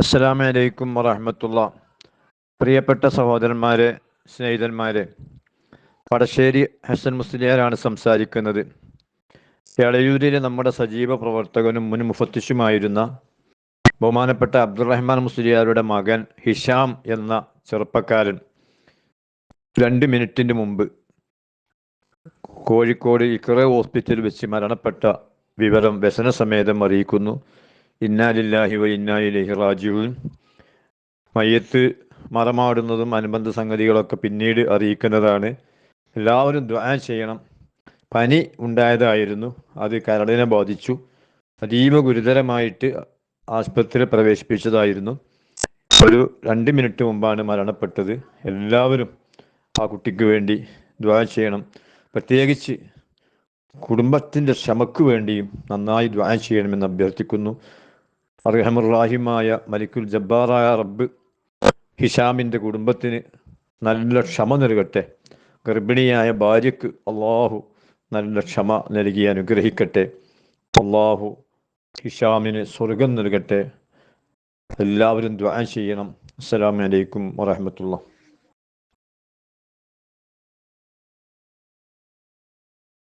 അസ്സലാമു അലൈക്കും വറഹമത്തുള്ള. പ്രിയപ്പെട്ട സഹോദരന്മാരെ സ്നേഹിതന്മാരെ പടശ്ശേരി ഹസൻ മുസ്ലിയാരാണ് സംസാരിക്കുന്നത്. എളയൂരിലെ നമ്മുടെ സജീവ പ്രവർത്തകനും മുൻ മുഫത്തിഷുമായിരുന്ന ബഹുമാനപ്പെട്ട അബ്ദുറഹ്മാൻ മുസ്ലിയാരുടെ മകൻ ഹിഷാം എന്ന ചെറുപ്പക്കാരൻ രണ്ട് മിനിറ്റിന് മുമ്പ് കോഴിക്കോട് ഇക്ര ഹോസ്പിറ്റലിൽ വെച്ച് മരണപ്പെട്ട വിവരം വ്യസനസമേതം അറിയിക്കുന്നു. ഇന്നാലില്ലാഹി വ ഇന്നാലിലേഹി റാജിഊൻ. മയ്യത്ത് മറമാടുന്നതും അനുബന്ധ സംഗതികളൊക്കെ പിന്നീട് അറിയിക്കുന്നതാണ്. എല്ലാവരും ദ്വാ ചെയ്യണം. പനി ഉണ്ടായതായിരുന്നു. അത് കരളിനെ ബാധിച്ചു. അതീവ ഗുരുതരമായിട്ട് ആശുപത്രിയിൽ പ്രവേശിപ്പിച്ചതായിരുന്നു. ഒരു രണ്ട് മിനിറ്റ് മുമ്പാണ് മരണപ്പെട്ടത്. എല്ലാവരും ആ കുട്ടിക്ക് വേണ്ടി ദ്വാ ചെയ്യണം. പ്രത്യേകിച്ച് കുടുംബത്തിന്റെ ക്ഷമക്ക് വേണ്ടിയും നന്നായി ദ്വാ ചെയ്യണമെന്ന് അഭ്യർത്ഥിക്കുന്നു. അർഹമുറാഹിമായ മലിക്കുൽ ജബ്ബാറായ റബ്ബ് ഹിഷാമിന്റെ കുടുംബത്തിന് നല്ല ക്ഷമ നൽകട്ടെ. ഗർഭിണിയായ ഭാര്യയ്ക്ക് അള്ളാഹു നല്ല ക്ഷമ നൽകി അനുഗ്രഹിക്കട്ടെ. അള്ളാഹു ഹിഷാമിന് സ്വർഗം നൽകട്ടെ. എല്ലാവരും ദ്വാ ചെയ്യണം. അസ്സലാമു അലൈക്കും വറഹമത്തുള്ള